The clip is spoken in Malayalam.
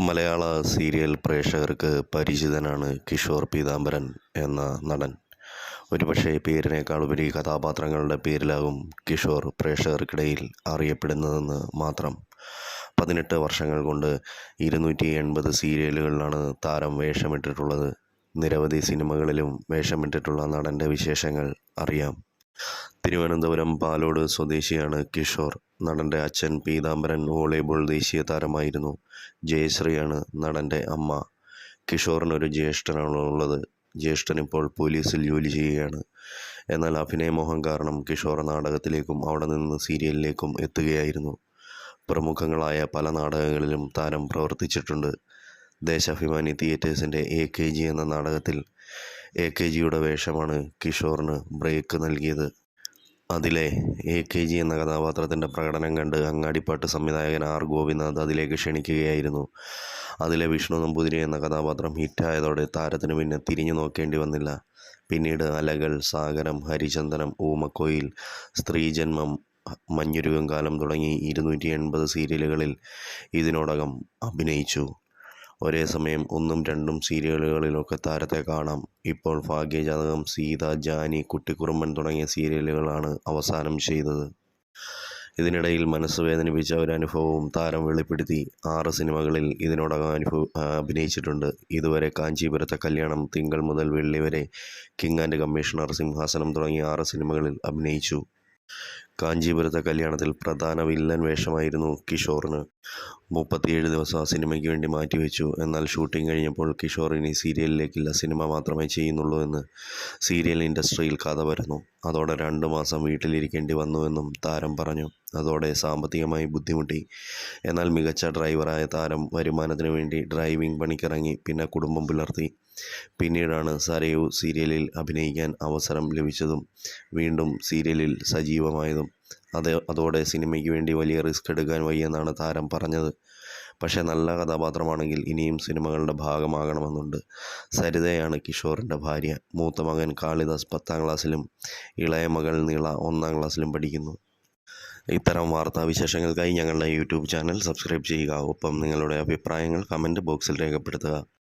മലയാള സീരിയൽ പ്രേക്ഷകർക്ക് പരിചിതനാണ് കിഷോർ പീതാംബരൻ എന്ന നടൻ. ഒരുപക്ഷെ പേരിനേക്കാളുപരി കഥാപാത്രങ്ങളുടെ പേരിലാകും കിഷോർ പ്രേക്ഷകർക്കിടയിൽ അറിയപ്പെടുന്നതെന്ന് മാത്രം. പതിനെട്ട് വർഷങ്ങൾ കൊണ്ട് ഇരുന്നൂറ്റി എൺപത് സീരിയലുകളിലാണ് താരം വേഷമിട്ടിട്ടുള്ളത്. നിരവധി സിനിമകളിലും വേഷമിട്ടിട്ടുള്ള നടന്റെ വിശേഷങ്ങൾ അറിയാം. തിരുവനന്തപുരം പാലോട് സ്വദേശിയാണ് കിഷോർ. നടന്റെ അച്ഛൻ പീതാംബരൻ വോളിബോൾ ദേശീയ താരമായിരുന്നു. ജയശ്രീയാണ് നടന്റെ അമ്മ. കിഷോറിനൊരു ജ്യേഷ്ഠനാണ് ഉള്ളത്. ജ്യേഷ്ഠൻ ഇപ്പോൾ പോലീസിൽ ജോലി ചെയ്യുകയാണ്. എന്നാൽ അഭിനയമോഹം കാരണം കിഷോർ നാടകത്തിലേക്കും അവിടെ നിന്ന് സീരിയലിലേക്കും എത്തുകയായിരുന്നു. പ്രമുഖങ്ങളായ പല നാടകങ്ങളിലും താരം പ്രവർത്തിച്ചിട്ടുണ്ട്. ദേശാഭിമാനി തിയേറ്റേഴ്സിന്റെ എ കെ ജി എന്ന നാടകത്തിൽ എ കെ ജിയുടെ വേഷമാണ് കിഷോറിന് ബ്രേക്ക് നൽകിയത്. അതിലെ എ കെ ജി എന്ന കഥാപാത്രത്തിന്റെ പ്രകടനം കണ്ട് അങ്ങാടിപ്പാട്ട് സംവിധായകൻ ആർ ഗോപിനാഥ് അതിലേക്ക് ക്ഷണിക്കുകയായിരുന്നു. അതിലെ വിഷ്ണു നമ്പൂതിരി എന്ന കഥാപാത്രം ഹിറ്റായതോടെ താരത്തിന് പിന്നെ തിരിഞ്ഞു നോക്കേണ്ടി വന്നില്ല. പിന്നീട് അലകൾ സാഗരം ഹരിചന്ദനം ഊമക്കോയിൽ സ്ത്രീജന്മം മഞ്ഞുരുകം കാലം തുടങ്ങി ഇരുന്നൂറ്റി എൺപത് സീരിയലുകളിൽ ഇതിനോടകം അഭിനയിച്ചു. ഒരേ സമയം ഒന്നും രണ്ടും സീരിയലുകളിലൊക്കെ താരത്തെ കാണാം. ഇപ്പോൾ ഭാഗ്യജാതകം സീത ജാനി കുട്ടിക്കുറുമ്പൻ തുടങ്ങിയ സീരിയലുകളാണ് അവസാനം ചെയ്തത്. ഇതിനിടയിൽ മനസ്സ് വേദനിപ്പിച്ച ഒരു അനുഭവവും താരം വെളിപ്പെടുത്തി. ആറ് സിനിമകളിൽ ഇതിനോടകം അനുഭവ അഭിനയിച്ചിട്ടുണ്ട്. ഇതുവരെ കാഞ്ചീപുരത്തെ കല്യാണം തിങ്കൾ മുതൽ വെള്ളി വരെ കിങ് ആൻഡ് കമ്മീഷണർ സിംഹാസനം തുടങ്ങിയ ആറ് സിനിമകളിൽ അഭിനയിച്ചു. കാഞ്ചീപുരത്തെ കല്യാണത്തിൽ പ്രധാന വില്ലൻ വേഷമായിരുന്നു കിഷോറിന്. മുപ്പത്തിയേഴ് ദിവസം ആ സിനിമയ്ക്ക് വേണ്ടി മാറ്റിവെച്ചു. എന്നാൽ ഷൂട്ടിംഗ് കഴിഞ്ഞപ്പോൾ കിഷോർ ഇനി സീരിയലിലേക്കില്ല സിനിമ മാത്രമേ ചെയ്യുന്നുള്ളൂ എന്ന് സീരിയൽ ഇൻഡസ്ട്രിയിൽ കഥ വരുന്നു അതോടെ രണ്ട് മാസം വീട്ടിലിരിക്കേണ്ടി വന്നുവെന്നും താരം പറഞ്ഞു. അതോടെ സാമ്പത്തികമായി ബുദ്ധിമുട്ടി. എന്നാൽ മികച്ച ഡ്രൈവറായ താരം വരുമാനത്തിന് വേണ്ടി ഡ്രൈവിംഗ് പണിക്കിറങ്ങി പിന്നെ കുടുംബം പുലർത്തി. പിന്നീടാണ് സരയു സീരിയലിൽ അഭിനയിക്കാൻ അവസരം ലഭിച്ചതും വീണ്ടും സീരിയലിൽ സജീവമായതും. അത് അതോടെ സിനിമയ്ക്ക് വേണ്ടി വലിയ റിസ്ക് എടുക്കാൻ വയ്യെന്നാണ് താരം പറഞ്ഞത്. പക്ഷേ നല്ല കഥാപാത്രമാണെങ്കിൽ ഇനിയും സിനിമകളുടെ ഭാഗമാകണമെന്നുണ്ട്. സരിതയാണ് കിഷോറിന്റെ ഭാര്യ. മൂത്ത മകൻ കാളിദാസ് പത്താം ക്ലാസ്സിലും ഇളയ മകൾ നീള ഒന്നാം ക്ലാസ്സിലും പഠിക്കുന്നു. ഇത്തരം വാർത്താവിശേഷങ്ങൾക്കായി ഞങ്ങളുടെ യൂട്യൂബ് ചാനൽ സബ്സ്ക്രൈബ് ചെയ്യുക. ഒപ്പം നിങ്ങളുടെ അഭിപ്രായങ്ങൾ കമന്റ് ബോക്സിൽ രേഖപ്പെടുത്തുക.